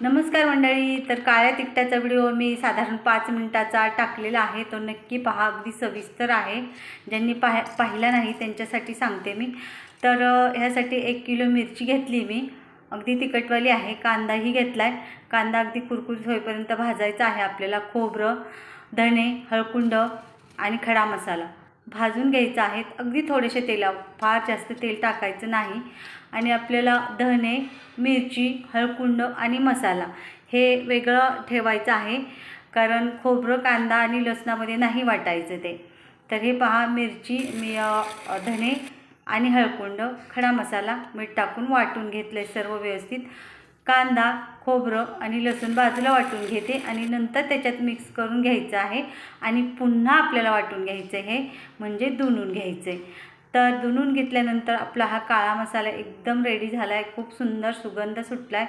नमस्कार मंडळी तर काळ्या तिखटाचा व्हिडिओ मी साधारण पाच मिनटाचा टाकलेला आहे. तो नक्की पहा अगदी सविस्तर आहे. ज्यांनी पाह पाहिला नाही त्यांच्यासाठी सांगते मी. तर ह्यासाठी एक किलो मिरची घेतली मी. अगदी तिखटवाली आहे. कांदाही घेतला आहे कांदा अगदी कुरकुरीत होईपर्यंत भाजायचा आहे आपल्याला खोबरं धणे हळकुंड आणि खडा मसाला. भाजून घ्यायचं आहे. अगदी थोडेसे तेला फार जास्त तेल टाकायचं नाही. आणि आपल्याला धणे मिरची हळकुंड आणि मसाला हे वेगळं ठेवायचं आहे. कारण खोबरं कांदा आणि लसणामध्ये नाही वाटायचं ते. तर हे पहा मिरची मी धने धणे आणि हळकुंड खडा मसाला मीठ टाकून वाटून घेतलं आहे सर्व व्यवस्थित. कांदा खोबरं आणि लसूण बाजूला वाटून घेते आणि नंतर त्याच्यात मिक्स करून घ्यायचं आहे आणि पुन्हा आपल्याला वाटून घ्यायचं आहे हे म्हणजे धुणून घ्यायचं आहे तर दुनून घेतल्यानंतर आपला हा काळा मसाला एकदम रेडी झाला आहे खूप सुंदर सुगंध सुटला आहे